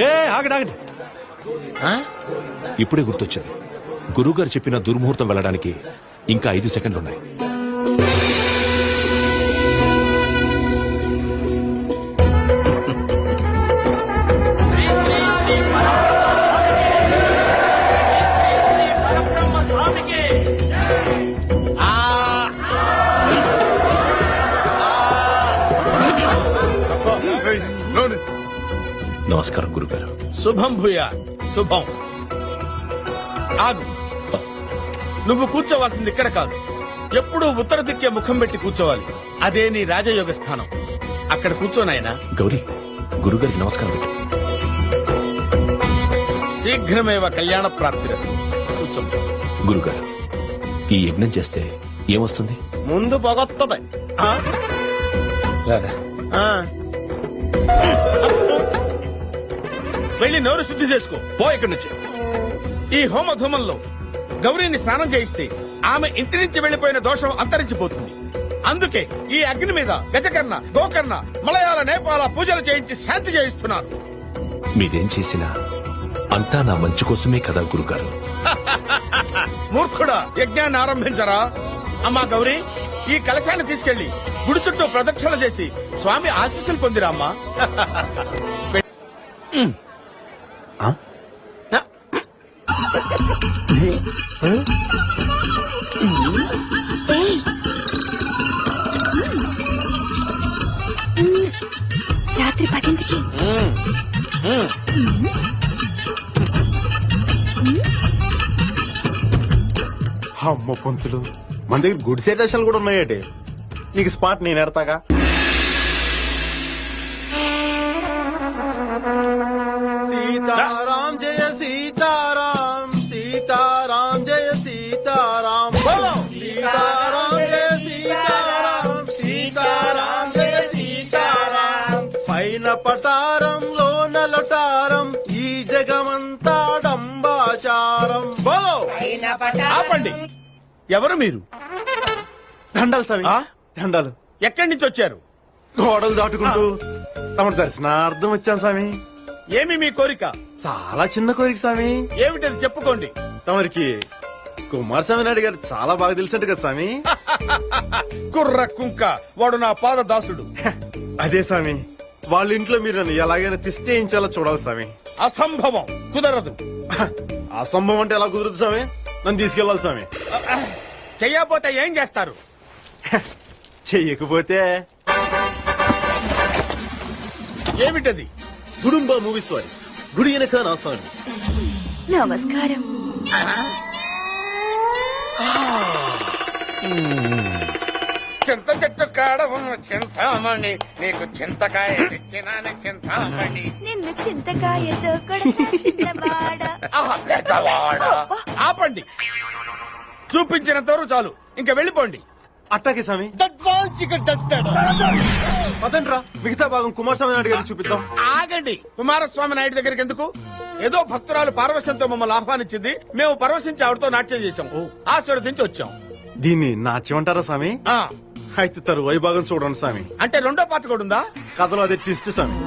ఏ ఆగండి ఆగండి. ఇప్పుడే గుర్తొచ్చింది. గురుగారు చెప్పిన దుర్ముహూర్తం వెళ్ళడానికి ఇంకా ఐదు సెకండ్లు నమస్కారం గురుగారు. శుభం భూయా శుభం. ఆగు. నువ్వు కూర్చోవాల్సింది ఇక్కడ కాదు. ఎప్పుడూ ఉత్తర దిక్కే ముఖం పెట్టి కూర్చోవాలి. అదే నీ రాజయోగ స్థానం. అక్కడ కూర్చోనాయనా గౌరీ గురుగారికి నమస్కారం పెట్టు. శీఘ్రమేవ కళ్యాణ ప్రాప్తిరస్తు కూర్చో. గురుగారు ఈ యజ్ఞం చేస్తే ఏమొస్తుంది? ముందు పొగొత్తది. ఆ? ఆ. వెళ్ళి నోరు శుద్ధి చేసుకో. పో ఇక్కడి నుంచి. ఈ హోమ ధూమంలో గౌరీని స్నానం చేయిస్తే ఆమె ఇంటి నుంచి వెళ్ళిపోయిన దోషం అంతరించిపోతుంది. అందుకే ఈ అగ్ని మీద గజకర్ణ గోకర్ణ మలయాళ నేపాల పూజలు చేయించి శాంతి చేయిస్తున్నారు. మీరేం చేసినా అంతా నా మంచి కోసమే కదా గురుగారు. మూర్ఖుడా యజ్ఞాన్ని ఆరంభించరా? అమ్మా గౌరీ ఈ కలశాన్ని తీసుకెళ్ళి గుడి చుట్టూ ప్రదక్షిణ చేసి స్వామి ఆశీస్సులు పొందిరా అమ్మా. రాత్రి పదింటికి. అమ్మ పంతులు మన దగ్గర గుడి సెటేషన్లు కూడా ఉన్నాయటి. నీకు స్పాట్ నేను ఎడతాగా సీతారాం జయ సీతారాం సీతారాం జయ సీతారాం. బోలో! సీతారాం జయ సీతారాం సీతారాం జయ సీతారాం. పైన పటారంలో నలటారం ఈ జగమంతా డంబాచారం. బోలో! ఆపండి. ఎవరు మీరు? దండాలు సవి ఆ? దండాలు. ఎక్కడి నుంచి వచ్చారు? గోడలు దాటుకుంటూ తమ దర్శనార్థం వచ్చాను స్వామి. ఏమి మీ కోరిక? చాలా చిన్న కోరిక స్వామి. ఏమిటది చెప్పుకోండి. తమరికి కుమారస్వామి నాయుడు గారు చాలా బాగా తెలిసినట్టు కదా స్వామి. కుర్ర కుంక వాడు నా పాద దాసుడు అదే స్వామి. వాళ్ళ ఇంట్లో మీరు నన్ను ఎలాగైనా తిష్టేయించాలో చూడాలి స్వామి. అసంభవం. కుదరదు. అసంభవం అంటే ఎలా కుదురుతుంది స్వామి? నన్ను తీసుకెళ్ళాలి స్వామి. చెయ్యపోతే ఏం చేస్తారు? చెయ్యకపోతే? ఏమిటది? గుడుంబ మూవీ స్వామి గుడి వెనక నా స్వామి నమస్కారం. చింత చెట్టు కాడ ఉన్న చింతామణి నీకు చింతకాయ తెచ్చినాను చింతామణి. నిన్ను చింతకాయతో కొడతా చిన్నవాడ. ఆహా, పెద్దవాడా. ఆపండి. చూపించినంత వరకు చాలు. ఇంకా వెళ్ళిపోండి. అట్టాకే స్వామి దట్వాల్చిక దట్టడ. పదండ్రా మిగతా భాగం కుమారస్వామి నాయుడు గారికి చూపిద్దాం. ఆగండి. కుమారస్వామి నాయుడు దగ్గరికి ఎందుకు? ఏదో భక్తురాలు పార్వశంతో మమ్మల్ని ఆహ్వానించింది. మేము పరవశించి ఆవిడతో నాట్యం చేశాం. ఆశీర్వదించి వచ్చాం. దీన్ని నాట్యం అంటారా స్వామి? ఆ, అయితే తరువాయి భాగం చూడండి స్వామి. అంటే రెండో పాట కూడా ఉందా? కథలో అదే ట్విస్ట్ స్వామి.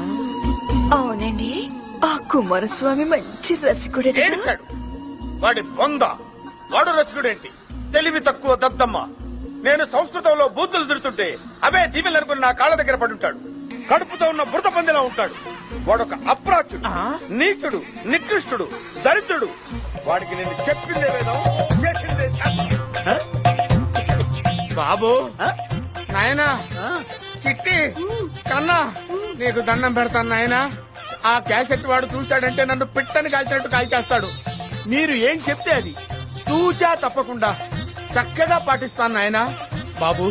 అవునండి. ఆ కుమారస్వామి మంచి ఏడిశాడు వాడి బొంద. వాడు రసికుడేంటి? తెలివి తక్కువ దద్దమ్మ. నేను సంస్కృతంలో బూతులు తిడుతుంటే అవే దీవెలు అనుకుని నా కాళ్ళ దగ్గర పడుంటాడు కడుపుతో ఉన్న బురద పందిలా ఉంటాడు. వాడొక అప్రాచుడు నీచుడు నికృష్టుడు దరిద్రుడు. వాడికి నేను చెప్పిందే చేసిందే. బాబు. నాయనా చిట్టి కన్నా నీకు దండం పెడతాను నాయనా. ఆ క్యాసెట్ వాడు చూశాడంటే నన్ను పిట్టని కాల్చినట్టు కాల్చేస్తాడు. మీరు ఏం చెప్తే అది. తూచా తప్పకుండా చక్కగా పాటిస్తాను నాయనా. బాబు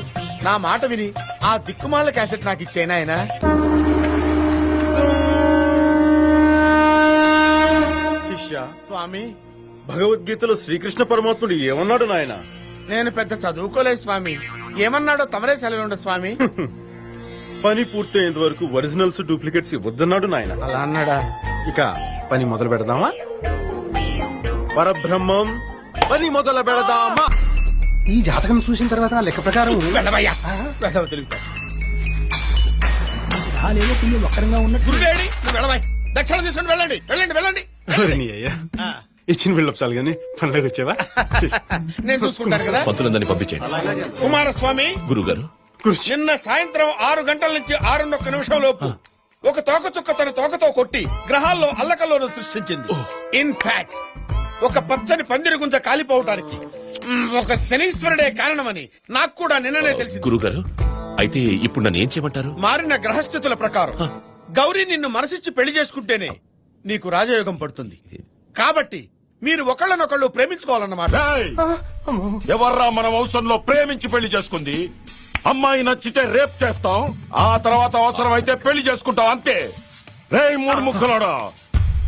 నా మాట విని ఆ దిక్కుమాల క్యాసెట్ నాకు ఇచ్చే నాయనా. శిష్య స్వామి భగవద్గీతలో శ్రీకృష్ణ పరమాత్ముడు ఏమన్నాడు నాయన? నేను పెద్ద చదువుకోలేదు స్వామి. ఏమన్నాడో తమరే సెలవు స్వామి. పని పూర్తయ్యేంత వరకు ఒరిజినల్స్ డూప్లికేట్స్ ఇవ్వద్దన్నాడు నాయన. అలా అన్నాడా? ఇక పని మొదలు పెడదామా? పరబ్రహ్మం పని మొదలు పెడదామా? ఈ జాతకం చూసిన తర్వాత నా లెక్క ప్రకారం వెళ్ళవ ఉన్నట్టు. నువ్వు తీసుకుని వెళ్ళండి. వెళ్ళండి వెళ్ళండి. ఎవరు నీ అయ్యా. ఇచ్చిన బిల్డప్ చాలు కానీ పనిలోకి వచ్చావా? నేను చూసుకుంటాను కదా. పంతులందరినీ పంపించేయండి. కుమారస్వామి గురుగారు. నిన్న సాయంత్రం ఆరు గంటల నుంచి ఆరున్నొక్క నిమిషం లోపు ఒక తోక చుక్క తన తోకతో కొట్టి గ్రహాల్లో అల్లకల్లోను సృష్టించింది. ఇన్ఫాక్ట్ ఒక పచ్చని పందిరి గుంజ కాలిపోవటానికి. ఒక శనీశ్వరుడే కారణమని నాకు కూడా నిన్ననే తెలిసింది. గురుగారు అయితే ఇప్పుడు నన్ను ఏం చేయమంటారు? మారిన గ్రహస్థితుల ప్రకారం గౌరీ నిన్ను మనసిచ్చి పెళ్ళి చేసుకుంటేనే నీకు రాజయోగం పడుతుంది. కాబట్టి మీరు ఒకళ్ళనొకళ్ళు ప్రేమించుకోవాలన్నమాట. ఎవర్రా మన వంశంలో ప్రేమించి పెళ్ళి చేసుకుంది? అమ్మాయి నచ్చితే రేప్ చేస్తాం ఆ తర్వాత అవసరం అయితే పెళ్ళి చేసుకుంటాం అంతే. రే మూడు ముక్కలోడా?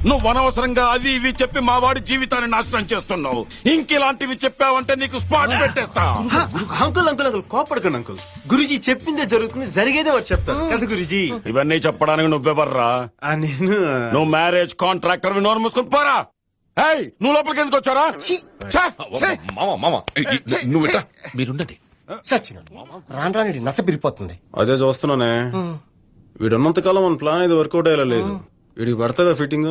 నువ్వు అనవసరంగా అవి ఇవి చెప్పి మా వాడి జీవితాన్ని నాశనం చేస్తున్నావు. ఇంకిలాంటివి చెప్పావంటే నీకు స్పాట్ పెట్టేస్తా. అంకుల్ అంకుల్ అంకుల్ కోపడకండి అంకుల్. గురుజీ చెప్పిందే జరుగుతుంది జరిగేదే వారు చెప్తారు కదా గురుజీ? ఇవన్నీ చెప్పడానికి నువ్వెవర్రా? ఆ, నేను నువ్వు మ్యారేజ్ కాంట్రాక్టర్ నోరు మూసుకొని పోరా. ఏయ్ నువ్వు లోపలికి ఎందుకు వచ్చారా. మామ మామ నువ్వు. మీరుండండి. సచిన రాను రాని నస పిరిపోతుంది అదే చూస్తున్నానే. వీడు ఉన్నంత కాలం మన ప్లాన్ ఇది వర్కౌట్ అయ్యేలా లేదు. వీడికి పడుతుందా ఫిట్టింగ్?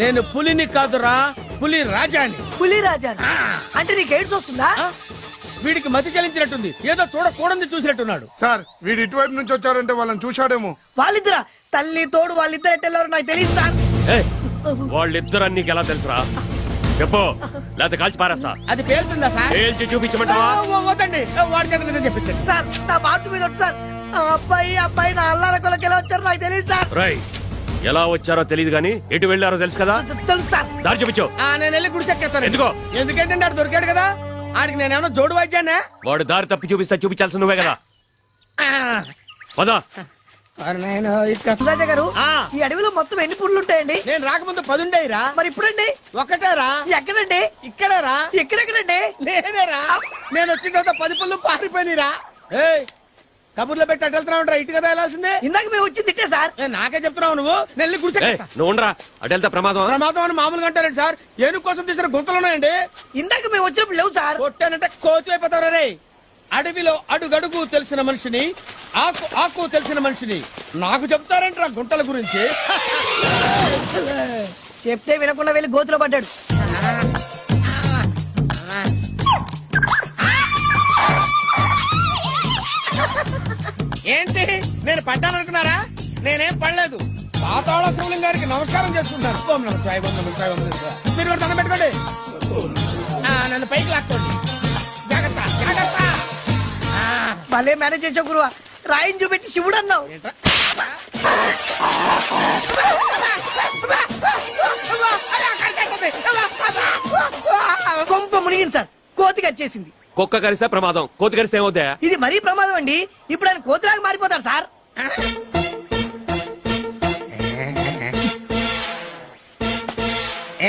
నేను పులిని కాదురా పులి రాజాని. పులి రాజా అంటే నీకు ఎయిడ్స్ వస్తుందా? వీడికి మతి చలించినట్టుంది ఏదో చూడకూడదు చూసినట్టున్నాడు. సార్ వీడు ఇటువైపు నుంచి వచ్చారంటే వాళ్ళని చూశాడేమో. వాళ్ళిద్దరా? తల్లి తోడు వాళ్ళిద్దరు ఎట్టెళ్ళారు నాకు తెలియదు సార్. వాళ్ళిద్దరు నీకు ఎలా తెలుసురా? చెప్పు. లేకపోతే కాల్చి పారేస్తా. అది పేలుతుందా సార్? పేల్చి చూపించమంటావా? ఆ, వద్దండి. వాడి చేత నిజం చెప్పించండి. సార్ నా బాటు మీద సార్. ఆ అబ్బాయి ఆ అబ్బాయి నా అల్లార కొలకి ఎలా వచ్చారు నాకు తెలియదు సార్. రై ఎలా వచ్చారో తెలియదు గాని ఎటు వెళ్ళారో తెలుసు కదా? తెలుసు సార్. దారి చూపించు. ఆ, నేను వెళ్ళి గుడిసెక్కేస్తాను ఎందుకో? ఎందుకంటే ఆడు దొరికాడు కదా? ఆడికి నేనేమన్నా జోడు వాయిద్యానా? వాడు దారి తప్పి చూపిస్తా చూపించాల్సి నువ్వే కదా. పదా. నేను కృష్ణరాజా గారు ఆ. ఈ అడవిలో మొత్తం ఎన్ని పుళ్ళు ఉంటాయండి? నేను రాకముందు పదుండేరా మరి ఇప్పుడండి? ఒక్కటేరా ఎక్కడండి? ఇక్కడేరా. ఎక్కడెక్కడండి? లేదేరా నేను వచ్చిన తర్వాత పది పళ్ళు పారిపోయినరా కబుర్లో పెట్టి అటు వెళ్తున్నావు ఇటు కదా వెళ్ళాల్సిందే ఇందాక మేము వచ్చి తిట్టే సార్. ఏ, నాకే చెప్తున్నావు నువ్వు? నెల్లి ఏయ్, గుడిసెక్కేస్తా నువ్వు ఉండరా? అటు వెళ్తే ప్రమాదం ప్రమాదం అని మామూలుగా అంటారండి సార్. ఏనుగు కోసం తీసిన గుంతలు ఉన్నాయండి. ఇందాక మేము వచ్చినప్పుడు లేవు సార్. కొట్టానంటే కోతి అయిపోతారు రే అడవిలో అడుగడుగు తెలిసిన మనిషిని ఆకు ఆకు తెలిసిన మనిషిని నాకు చెప్తారంటారా గుంటల గురించి? చెప్తే వినకుండా వెళ్ళి గోతులో పడ్డాడు. ఏంటి? నేను పడ్డాననుకున్నారా? నేనేం పడలేదు. పాతాళ శివలింగ గారికి నమస్కారం చేసుకుంటాను. మీరు దండం పెట్టుకోండి. ఆ, నన్ను పైకి లాక్కోండి. జాగ్రత్త జాగ్రత్త. భలే మేనేజ్ చేసావు గురువా. రాయిని చూపెట్టి శివుడు అన్నావు? కొంప మునిగింది సార్. కోతికి వచ్చేసింది కుక్క కరిస్తే ప్రమాదం కోతి కరిస్తే ఏమవుతా ఇది మరీ ప్రమాదం అండి. ఇప్పుడు ఆయన కోతిలాగా మారిపోతాడు సార్.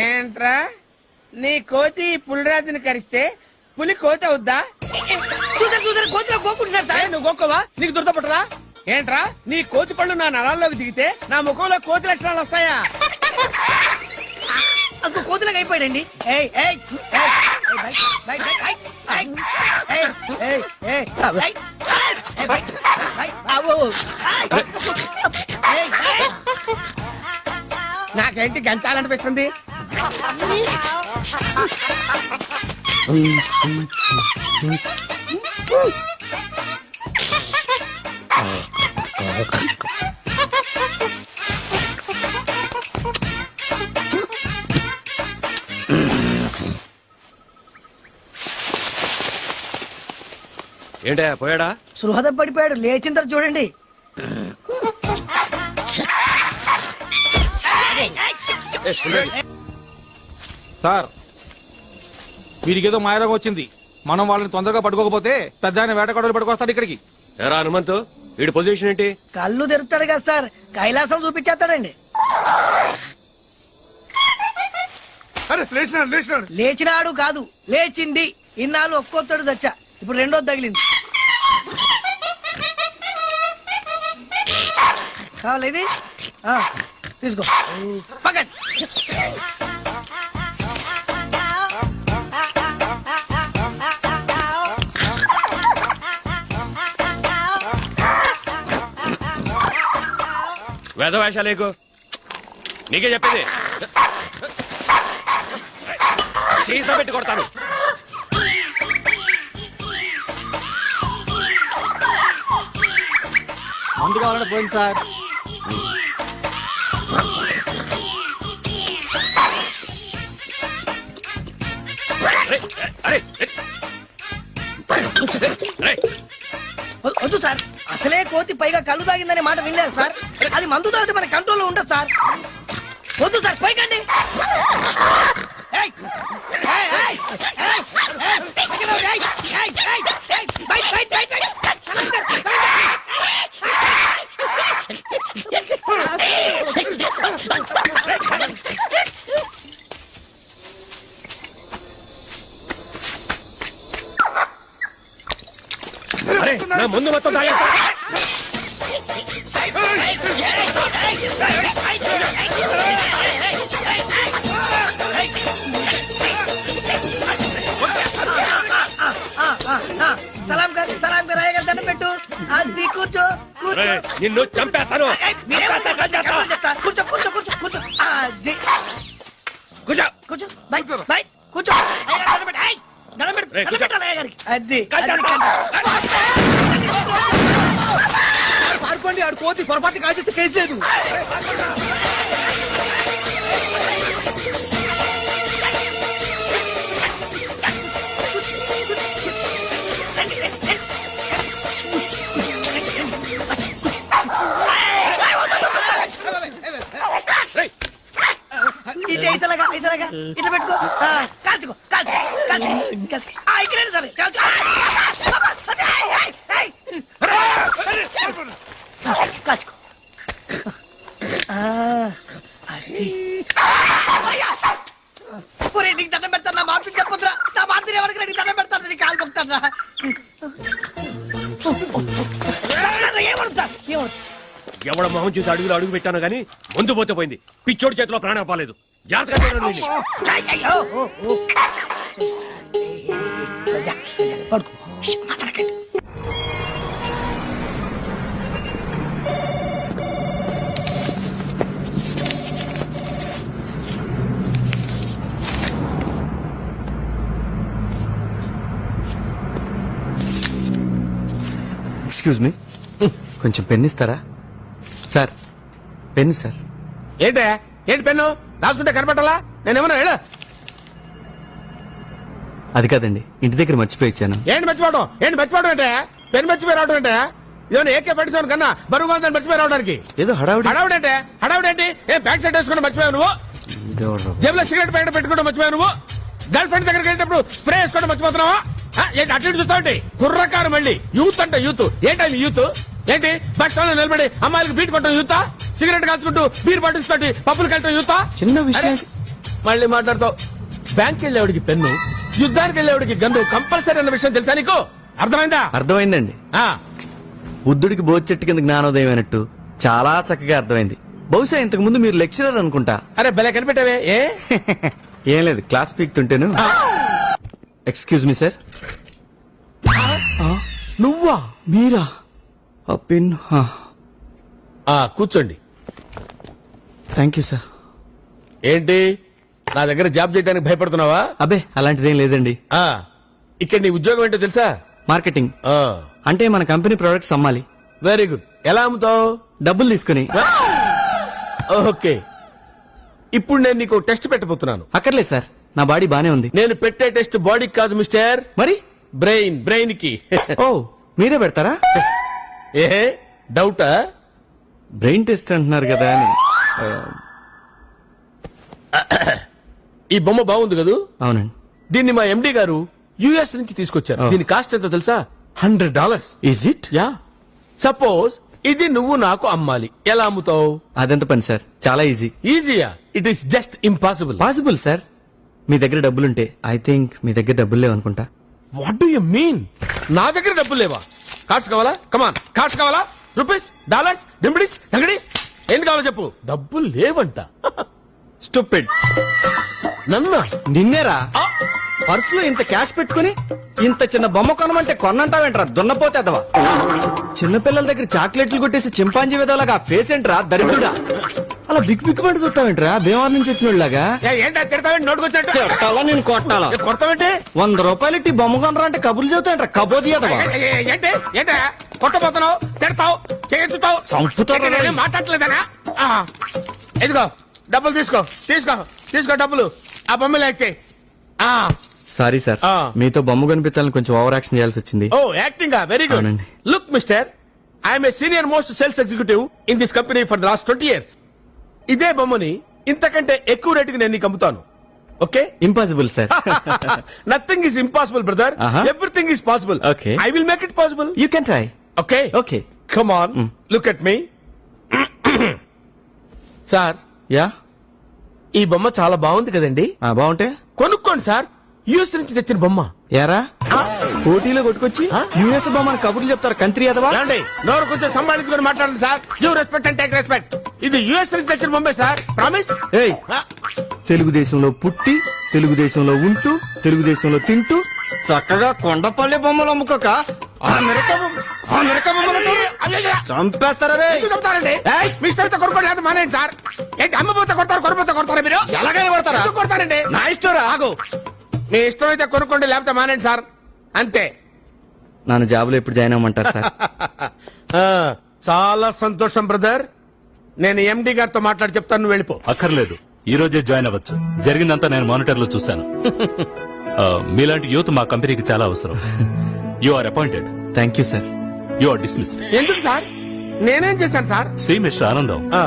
ఏంట్రా? నీ కోతి పులిరాజుని కరిస్తే పులి కోతి అవుద్దా చూసారు చూసారు కోతిలో కోకుంటున్నాడు ఏ, సార్ నువ్వు గోక్కవా నీకు దురదపట్టరా ఏంట్రా? నీ కోతి పళ్ళు నా నరాల్లోకి దిగితే నా ముఖంలో కోతి లక్షణాలు వస్తాయా? అందుకు కోతిలాగా అయిపోయాడండి. నాకేంటి గంచాలనిపిస్తుంది? ఏంటే పోయాడా? సృహద పడిపోయాడు. లేచిన తర్వాత చూడండి. సార్ వీడికి ఏదో మాయరోగం వచ్చింది. మనం వాళ్ళని తొందరగా పట్టుకోకపోతే పెద్ద ఆయన వేటగాడులు పట్టుకొస్తాడు ఇక్కడికి. ఎరా హనుమంతు వీడి పొజిషన్ ఏంటి? కళ్ళు తెరుతాడు కదా సార్. కైలాసం చూపించేస్తాడండి. అరే లేచినాడు లేచినాడు. లేచినాడు కాదు లేచింది. ఇన్నాళ్ళు ఒక్కొక్కడు చచ్చా. ఇప్పుడు రెండోది తగిలింది. కావాలి ఇది? ఆ, తీసుకో. పక్కన వేదవేషాలేకు? నీకే చెప్పేది. సీసా పెట్టి కొడతాను. మందు కావాలంటే పోయింది సార్. అసలే కోతి పైగా కళ్ళు తాగిందనే మాట వినలేదు సార్. అది మందు తాగితే మన కంట్రోల్లో ఉండదు సార్. వద్దు సార్ పైకండి. ఏయ్! ఏయ్, నిన్ను చంపేస్తాను. కూర్చో కూర్చో కూర్చో కూర్చో అది కూర్చో. కూర్చో బై బై కూర్చో. అయ్యగారు దండం పెట్టు. ఏయ్, దండం పెట్టు, రేయ్, దండం కూర్చో. పెట్టాలి అయ్యగారికి. అది. పారిపోండి ఆడు కోతి పొరపాటు కాల్చేస్తే కేసు లేదు. ఐసలాగా ఇట్లా పెట్టుకో. కాల్చుకో కాల్చుకో కాల్చుకో ఇక్కడ సరే. కాల్చుకో. అదే, అది. ఒరేయ్, నీకు దండం పెడతాను నా మాట చెప్పొద్దురా. నా మాట ఎవరికి నీకు దండం పెడతాను నీకు కాలు మొక్కుతాను ఎవడ మొహం చూసి అడుగులు అడుగు పెట్టాను కానీ ముందు పోతే పోయింది. పిచ్చోడి చేతిలో ప్రాణం పోలేదు. జాగ్రత్తగా చూడండి ఎక్స్క్యూజ్ మీ కొంచెం పెన్ ఇస్తారా సార్ పెన్ సార్ ఏంటే ఏంటి పెన్ను రాసుకుంటే కనపట్టాలా? నేనేమన్నా ಹೇಳ అది కాదండి ఇంటి దగ్గర మర్చిపోయి ఇచ్చాను ఏంటి మర్చిపోవడం? ఏంటి మర్చిపోవడం అంటే? పెన్ మర్చిపోయి రావడం అంటే? ఇదేమన్నా ఏకే పట్టించాను కన్నా బరువుగా ఉందని మర్చిపోయి రావడానికి? ఏదో హడావుడి. హడావుడు అంటే? హడావుడు ఏంటి? ఏ బ్యాక్ సైడ్ వేసుకుంటే మర్చిపోయావు నువ్వు? జేబులో సిగరెట్ ప్యాకెట్ పెట్టుకుంటూ మర్చిపోయావు నువ్వు? గర్ల్ ఫ్రెండ్ దగ్గరికి వెళ్ళేటప్పుడు స్ప్రే వేసుకోవడం మర్చిపోతున్నావా? ఏంటి అటు చూస్తావు కుర్రకారు మళ్ళీ. యూత్ అంటే యూత్. ఏంటి యూత్? ఏంటి? బస్ స్టాండ్లో నిలబడి అమ్మాయిలకు బీట్ కొట్టడం యూత్ సిగరెట్ కాల్చుకుంటూ బీర్ బాటిల్స్ తోటి పప్పులు కట్టడం యూత్ చిన్న విషయం. మళ్ళీ మాట్లాడతావు. బ్యాంక్ వెళ్ళేవాడికి పెన్ను యుద్ధానికి వెళ్ళేవాడికి గన్ను కంపల్సరీ అన్న విషయం తెలుసా నీకు? అర్థమైందా? అర్థమైందండి. ఆ, బుద్ధుడికి బోధి చెట్టు కింద జ్ఞానోదయం అయినట్టు చాలా చక్కగా అర్థమైంది. బహుశా ఇంతకు ముందు మీరు లెక్చరర్ అనుకుంటా. అరే భలే కనిపెట్టావే ఏ? ఏం లేదు క్లాస్ పీక్తుంటేను. ఎక్స్క్యూజ్ మీ సార్ నువ్వా? మీరా? ఆ పిన్ ఆ కూర్చోండి. థ్యాంక్ యూ సార్ ఏంటి? నా దగ్గర జాబ్ చేయడానికి భయపడుతున్నావా? అబే అలాంటిదేం లేదండి. ఆ ఇక్కడ నీ ఉద్యోగం ఏంటో తెలుసా? మార్కెటింగ్ ఆ. అంటే మన కంపెనీ ప్రొడక్ట్స్ అమ్మాలి. Very good. ఎలా అమ్ముతావు? డబ్బులు తీసుకుని. ఓకే. ఇప్పుడు నేను నీకు టెస్ట్ పెట్టబోతున్నాను. అక్కర్లేదు సార్. నా బాడీ బానే ఉంది. నేను పెట్టే టెస్ట్ బాడీకి కాదు మిస్టర్. మరి? బ్రెయిన్ బ్రెయిన్కి ఓ మీరే పెడతారా? ఏ డౌటా? బ్రెయిన్ టెస్ట్ అంటున్నారు కదా అని. ఆ, ఈ బొమ్మ బాగుంది కదూ? అవునండి. దీన్ని మా ఎండి గారు యుఎస్ నుంచి తీసుకొచ్చారు. దీని కాస్ట్ ఎంత తెలుసా? Hundred dollars is it yeah. Suppose ఇది నువ్వు నాకు అమ్మాలి. ఎలా అమ్ముతావు? అదెంత పని సార్. చాలా easy. ఈజీయా it is just impossible possible sir మీ దగ్గర డబ్బులుంటే ఐ థింక్ మీ దగ్గర డబ్బులు లేవనుకుంటా. వాట్ డు యు మీన్ నా దగ్గర డబ్బులు లేవా? కార్డ్స్ కావాలా? కమాన్ కార్డ్స్ కావాలా? రూపీస్ డాలర్స్ డింబిడీస్ డంగడీస్ ఏంటి కావాలో చెప్పు. డబ్బులు లేవంట. స్టూపిడ్ నన్న నిన్నేరా? పర్సులో ఇంత క్యాష్ పెట్టుకుని ఇంత చిన్న బొమ్మ కొనమంటే కొన్నంటావేంట్రా? దున్నపోతే అదవా చిన్నపిల్లల దగ్గర చాక్లెట్లు కొట్టేసి చింపాంజీ విధవలాగా ఫేస్ ఏంట్రా? దరిద్రుడా? అలా బిక్ బిక్ పడి చూస్తావేంట్రా? భీమవరం నుంచి వచ్చినోళ్ళగా ఏంటో తిడతావేంటి? నోటుకొచ్చినట్టు కొట్టాలా నేను కొట్టాలా? కొడతావేంటి? వంద రూపాయలు ఇట్టి బొమ్మ కొనరా అంటే కబుర్లు చెబుతాయంట్రా కబోది అదవా? ఏంటి? ఏంటి? కొట్టబోతున్నావు? తిడతావు? చేతుతావు? చంపుతావు రా. మాట్లాడలేదనా? ఆ, ఇదిగో. డబ్బులు తీసుకో తీసుకో తీసుకో డబ్బులు. ఆ బొమ్మలు ఇచ్చేయి ఆ. Sorry sir. ఆ. మీతో బొమ్మ కనిపించాలని కొంచెం ఓవర్ యాక్షన్ చేయాల్సి వచ్చింది. Oh acting very good. అవునండి. Look mister I'm a senior most sales executive in this company for the last twenty years. ఇదే బొమ్మని ఇంతకంటే ఎక్కువ రేటుకి నేను నీకు అమ్ముతాను. Okay? Impossible sir nothing is impossible brother Uh-huh. Everything is possible Okay. I will make it possible you can try okay okay come on look at me sir yeah? ఈ బొమ్మ చాలా బాగుంది కదండి. బాగుంటే? కొనుక్కోండి సార్. యూఎస్ నుంచి తెచ్చిన బొమ్మ. యారా? పోటీలో కొట్టుకొచ్చి యుఎస్ బొమ్మని కబుర్లు చెప్తారు కంట్రీ అదవా? నోరు కొంచెం సంభాళించుకొని మాట్లాడండి sir. You respect and take respect ఇది యుఎస్ నుంచి తెచ్చిన బొమ్మే సార్. ప్రామిస్ ఏయ్ తెలుగుదేశంలో పుట్టి తెలుగుదేశంలో ఉంటూ తెలుగుదేశంలో తింటూ చక్కగా కొండపల్లి బొమ్మలు అమ్ముకోక ఆ ఆ? చంపేస్తారా రే చెప్తారండి? అయితే కొనుక్కోండి లేదా మానేయండి సార్. ఏంటి అమ్మపోతే కొడతారు కొనపోతే కొడతారా మీరు? ఎలాగైనా కొడతారా? ఎందుకు కొడతారండి? నా ఇష్టం రా. ఆగు. మీ ఇష్టం అయితే కొనుక్కోండి లేకపోతే మానేయండి సార్. అంతే. నన్ను జాబులో ఎప్పుడు జాయిన్ అవ్వమంటారు సార్? ఆ, చాలా సంతోషం బ్రదర్. నేను ఎండి గారితో మాట్లాడి చెప్తాను నువ్వు వెళ్ళిపో. అక్కర్లేదు. ఈ రోజే జాయిన్ అవ్వచ్చు. జరిగిందంతా నేను మానిటర్లో చూశాను. ఆ, మీలాంటి యూత్ మా కంపెనీకి చాలా అవసరం. You are appointed thank you sir you are dismiss ఎందుకు సార్? నేనేం చేశాను సార్? సి మిస్టర్ ఆనందం ఆ,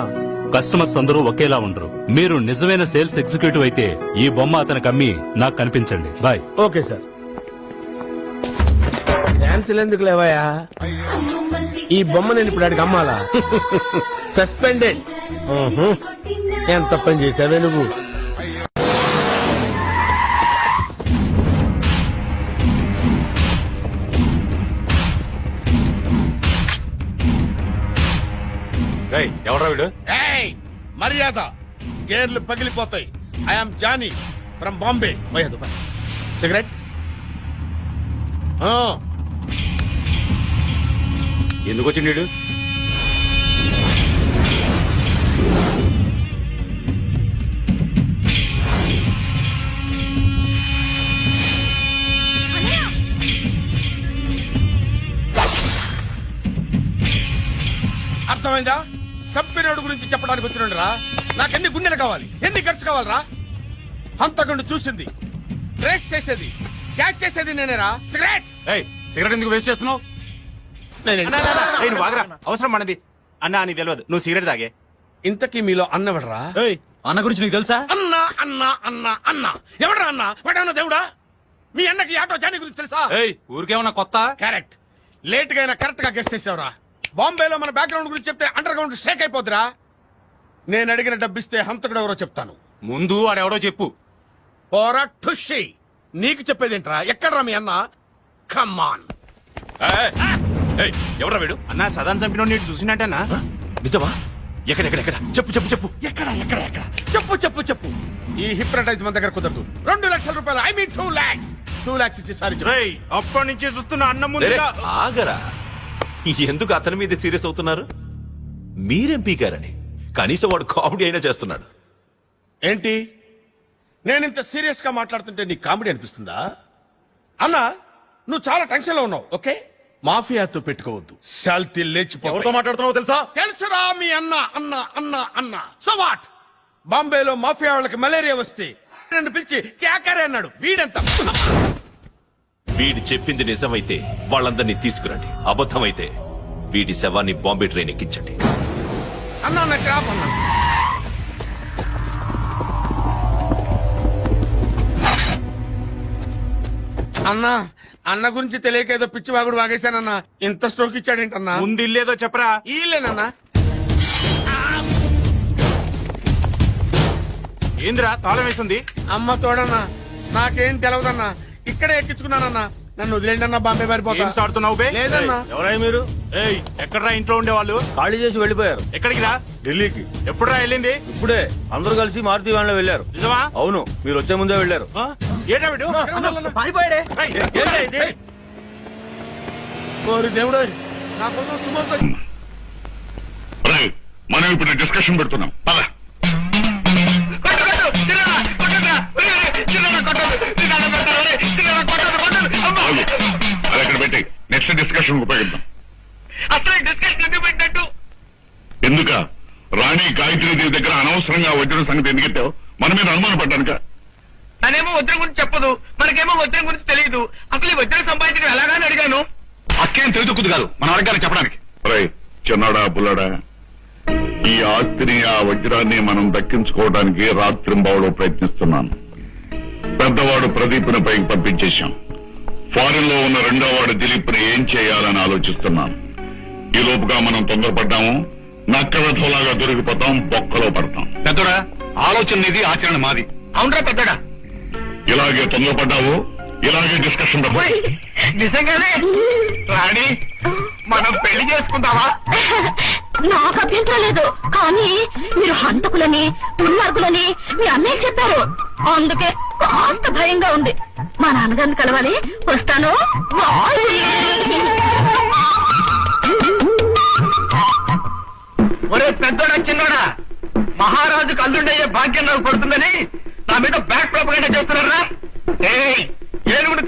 కస్టమర్స్ అందరూ ఒకేలా ఉండరు. మీరు నిజమైన సేల్స్ ఎగ్జిక్యూటివ్ అయితే ఈ బొమ్మ అతనికి అమ్మి నాకు కనిపించండి. Bye okay sir. డాన్సులు ఎందుకు లేవయా ఈ బొమ్మ నేను ఇప్పుడు అడిగి అమ్మాలా? సస్పెండెడ్ ఎంత పని చేసావే నువ్వు? ఎవరా వీడు? ఏయ్ మర్యాద. గేర్లు పగిలిపోతాయి. ఐఎమ్ జానీ ఫ్రమ్ బాంబే పోయేదు సిగరెట్ ఎందుకు వచ్చిండు వీడు? అర్థమైందా? కంపెనీ గురించి చెప్పడానికి వచ్చినండి రా. నాకెన్ని గుండెలు కావాలి? ఎన్ని ఖర్చు కావాలరా హంతకుండా చూసింది. రేస్ చేసేది. క్యాచ్ చేసేది నేనేరా సిగరెట్ సిగరెట్ ఎందుకు వేస్ట్ చేస్తున్నావు? అవసరం మనది. అన్నా అని తెలియదు నువ్వు సిగరెట్ తాగే. ఇంతకీ మీలో అన్నవడరా? అన్న గురించి నీకు తెలుసా? అన్న అన్న అన్న అన్న. ఎవడరా అన్న? వాడేమన్నా దేవుడా? మీ అన్నకి ఆటో జానీ గురించి తెలుసా? ఊరికేమన్నా కొత్త? కరెక్ట్ లేట్గా అయినా కరెక్ట్గా గెస్ట్ చేసావురా? బాంబేలో మన బ్యాక్గ్రౌండ్ గురించి చెప్తే అండర్ గ్రౌండ్ షేక్ అయిపోద్దిరా. నేను అడిగిన డబ్బిస్తే హంతకుడు ఎవరో చెప్తాను. ముందు వాడెవడో చెప్పు. పోరా ఠుషి నీకు చెప్పేదేంట్రా? ఎక్కడ్రా మీ అన్న? కమ్మాన్ ఏయ్, ఎవరా వీడు? అన్నా సదాన్ చంపిన నీటి చూసినట్టేనా నిజమా? ఎక్కడెక్కడెక్కడ చెప్పు చెప్పు చెప్పు. ఎక్కడ ఎక్కడ ఎక్కడ? చెప్పు చెప్పు చెప్పు. ఈ హిప్నటైజ్ మన దగ్గర కుదరదు. రెండు లక్షల రూపాయలు. I mean two lakhs two lakhs ఇచ్చి సారీ. అప్పటి నుంచి చూస్తున్న అన్నం ఆగరా. ఎందుకు అతని మీద సీరియస్ అవుతున్నారు? మీరేం పీకారని? కనీసం వాడు కామెడీ అయినా చేస్తున్నాడు. ఏంటి? నేను ఇంత సీరియస్గా మాట్లాడుతుంటే నీకు కామెడీ అనిపిస్తుందా? అన్నా నువ్వు చాలా టెన్షన్లో ఉన్నావు ఓకే? మాఫియాతో పెట్టుకోవద్దు. శాల్తీ లేచిపో ఎవరితో మాట్లాడుతున్నావో తెలుసా? తెలుసురా మీ అన్న అన్న అన్న అన్న. సో వాట్ బాంబేలో మాఫియా వాళ్ళకి మలేరియా వస్తే నన్ను పిలిచి కేకరే అన్నాడు. వీడెంత? వీడి చెప్పింది నిజమైతే వాళ్ళందరినీ తీసుకురండి. అబద్ధమైతే వీడి శవాన్ని బాంబే ట్రైన్ ఎక్కించండి. అన్న అన్న అన్న. అన్న అన్న గురించి తెలియక ఏదో పిచ్చి వాగుడు వాగేశానన్నా ఇంత స్ట్రోక్ ఇచ్చాడేంటన్నా? ముందు ఇల్లేదో చెప్పరా? ఈలేనన్నా ఏందిరా తాళం వేస్తుంది అమ్మ తోడన్నా నాకేం తెలవదన్నా. ఇక్కడే ఎక్కించుకున్నానన్నా. నన్ను వదిలేండి అన్న బాంబే పారిపోతా ఆడుతున్నావు బే? లేదన్నా. ఎవరై మీరు? ఏయ్ ఎక్కడరా ఇంట్లో ఉండేవాళ్ళు? ఖాళీ చేసి వెళ్ళిపోయారు. ఎక్కడికి రా? ఢిల్లీకి. ఎప్పుడురా వెళ్ళింది? ఇప్పుడే. అందరూ కలిసి మారుతి వ్యాన్లో వెళ్ళారు. నిజమా? అవును మీరు వచ్చే ముందే వెళ్ళారు. ఏటా వీడు? ఏయ్, ఏంటి ఇది? ఓరి దేవుడు నా కోసం సుమంత్ మనం ఇప్పుడు డిస్కషన్ పెడుతున్నాం. పద. వజ్ర సంగతి ఎందుకెత్తావు మన మీద అనుమాన పడ్డానుక. తనేమో వజ్రం గురించి చెప్పదు. మనకేమో వజ్రం గురించి తెలియదు. అసలు ఈ వజ్రం సంపాదించడం ఎలాగాని అడిగాను. అక్కేం తెలియదు కాదు. మన అడగాలి చెప్పడానికి. చిన్నాడా బుల్లాడా? ఈ ఆస్తిని ఆ వజ్రాన్ని మనం దక్కించుకోవడానికి రాత్రింబావులో ప్రయత్నిస్తున్నాను. పెద్దవాడు ప్రదీప్ని పైకి పంపించేశాం. ఫారిన్లో ఉన్న రెండో వాడు దిలీప్ని ఏం చేయాలని ఆలోచిస్తున్నాను. ఈ లోపుగా మనం తొందరపడ్డాము. నక్కవెధలాగా దొరికిపోతాం బొక్కలో పడతాం. పెద్దడా ఆలోచన నీది ఆచరణ మాది. అవునరా పెద్దడా? ఇలాగే తొందరపడ్డావు ఇలాగే డిస్కషన్ నిజంగానే? రాణి మనం పెళ్ళి చేసుకుందామా? నాకు అభ్యంతరం లేదు కానీ మీరు హంతకులని దుర్మార్గులని మీ అన్నయ్య చెప్పారు. అందుకే కాస్త భయంగా ఉంది. మా నాన్నగారిని కలవాలి వస్తాను. ఒరే పెద్దోడా చిన్నోడా? మహారాజుకు అల్లుండయ్యే భాగ్యం నాకు పడుతుందని నా మీద బ్యాక్ ప్రొపగండా చేస్తున్నారా? ఏనుగుడు